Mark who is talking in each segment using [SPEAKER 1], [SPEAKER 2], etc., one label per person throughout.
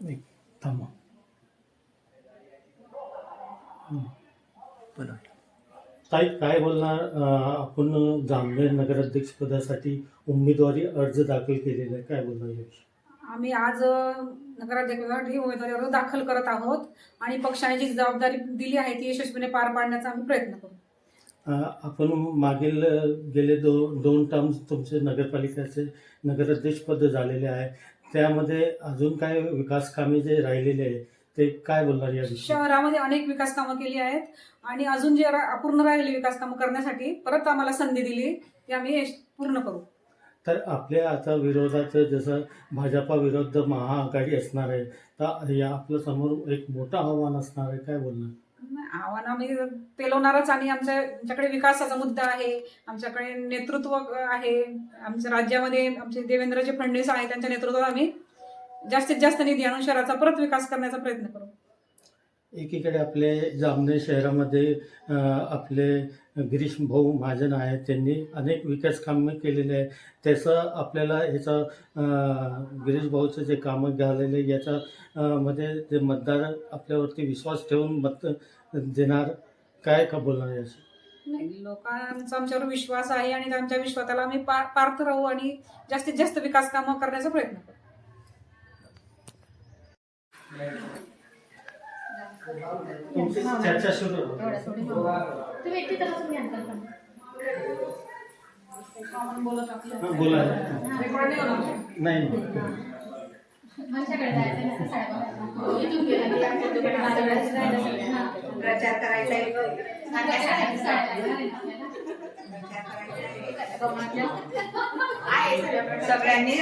[SPEAKER 1] एक थांबा.
[SPEAKER 2] बोला.
[SPEAKER 1] ताई काय बोलणार? आपण जामनेर नगराध्यक्ष पदासाठी उमेदवारी अर्ज दाखल केलेला आहे. काय बोलणार याविषयी?
[SPEAKER 3] आम्ही आज नगराध्यक्षासाठी उमेदवारी अर्ज दाखल करत आहोत आणि पक्षाने जी जबाबदारी दिली आहे ती यशस्वीने पार पाडण्याचा आम्ही प्रयत्न करू.
[SPEAKER 1] अं, आपण मागील अं, गेले दो दोन टर्म तुमचे नगरपालिकेचे नगराध्यक्ष पद झालेले आहे. त्यामध्ये अजून काय विकास कामे जे राहिलेले आहे ते काय बोलणार याविषयी
[SPEAKER 3] शहरामध्ये अनेक विकास कामं केली आहेत आणि अजून जे रा- अपूर्ण राहिलेली विकास कामं करण्यासाठी परत आम्हाला संधी दिली ती आम्ही यश- पूर्ण करू.
[SPEAKER 1] तर आपल्या आता विरोधात जसं भाजपा विरुद्ध महाआघाडी असणार आहे तर या आपल्यासमोर एक मोठं आव्हान असणार आहे काय बोलणार?
[SPEAKER 3] आव्हाना आम्ही पेलवणारच आणि आमच्या आमच्याकडे विकासाचा मुद्दा आहे आमच्याकडे नेतृत्व आहे आमच्या राज्यामध्ये आमचे देवेंद्रजी फडणवीस आहे त्यांच्या नेतृत्वात आम्ही जास्तीत जास्त निधी आणून शहराचा परत विकास करण्याचा प्रयत्न करू.
[SPEAKER 1] एकीकडे आपले जामनेर शहरामध्ये आपले गिरीश भाऊ महाजन आहेत त्यांनी अनेक विकास कामे केलेले आहे त्याचं आपल्याला ह्याचं गिरीश भाऊचं जे कामं झालेले याचा मध्ये ते मतदार आपल्यावरती विश्वास ठेवून मत देणार? काय का बोलणार याचं
[SPEAKER 3] नाही लोकांचा आमच्यावर विश्वास आहे आणि आमच्या विश्वासाला आम्ही पार पार्थ राहू आणि जास्तीत जास्त विकास कामं करण्याचा प्रयत्न करू.
[SPEAKER 1] तुमची चर्चा सुरू बोला
[SPEAKER 3] नाही.
[SPEAKER 4] प्रचार करायचा आहे. सगळ्यांनी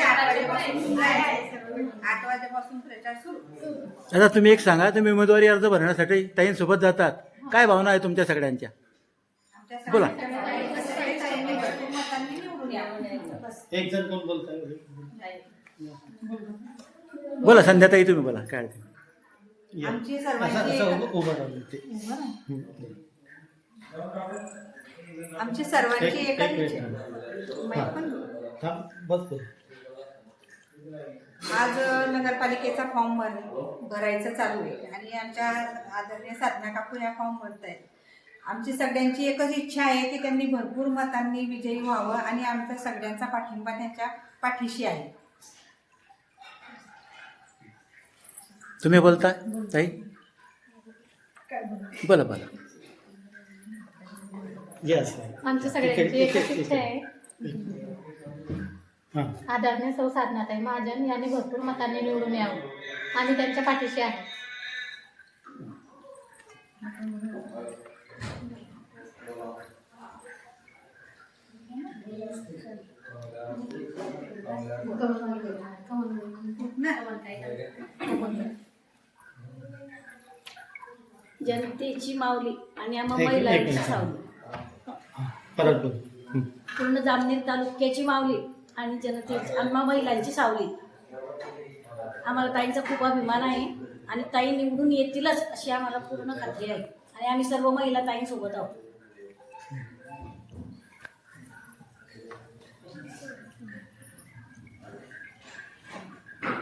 [SPEAKER 4] आठ वाजेपासून प्रचार सुरू.
[SPEAKER 2] आता तुम्ही एक सांगा तुम्ही उमेदवारी अर्ज भरण्यासाठी ताईंसोबत जातात. काय भावना आहे तुमच्या सगळ्यांच्या?
[SPEAKER 4] आमच्या
[SPEAKER 2] बोला.
[SPEAKER 1] एक जण कोण बोलताय?
[SPEAKER 2] बोला संध्याताई तुम्ही बोला काय अडचण नाही.
[SPEAKER 1] या.
[SPEAKER 4] आमची
[SPEAKER 1] असं
[SPEAKER 4] सर्वांची
[SPEAKER 1] असं उभं ते
[SPEAKER 4] आमची सर्वांची
[SPEAKER 1] एक-
[SPEAKER 4] एकच
[SPEAKER 1] एक
[SPEAKER 4] इच्छा
[SPEAKER 1] मिनिट.
[SPEAKER 4] आहे. माहीत पण
[SPEAKER 1] थांब बस बोल
[SPEAKER 4] आज नगरपालिकेचा फॉर्म भर भरायचं चालू आहे आणि आमच्या आदरणीय साधना काकू या फॉर्म भरत आहेत आमची सगळ्यांची एकच इच्छा आहे की त्यांनी भरपूर मतांनी विजयी व्हावं आणि आमचा सगळ्यांचा पाठिंबा त्यांच्या पाठीशी आहे
[SPEAKER 2] तुम्ही बोलता? ताई? बोला बोला.
[SPEAKER 1] येस
[SPEAKER 5] आमच्या सगळ्यांची एकच इच्छा आहे.
[SPEAKER 1] हां.
[SPEAKER 5] आदरणीय सौ साधनाताई महाजन यांनी भरपूर मतांनी निवडून यावं. आणि त्यांच्या पाठीशी आहे.
[SPEAKER 6] जनतेची माऊली आणि आम्हा महिलांची. सावली.
[SPEAKER 1] परत बोल. हं.
[SPEAKER 6] पूर्ण जामनेर तालुक्याची माऊली आणि जनतेची आम्हा महिलांची सावली. आम्हाला ताईंचा खूप अभिमान आहे आणि ताई निवडून येतीलच अशी आम्हाला पूर्ण खात्री आहे. आणि आम्ही सर्व महिला ताईंसोबत आहोत.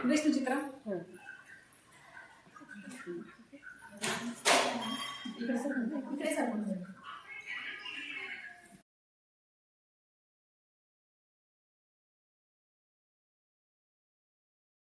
[SPEAKER 3] विष्णू चित्र इकडे सर. इकडे सर.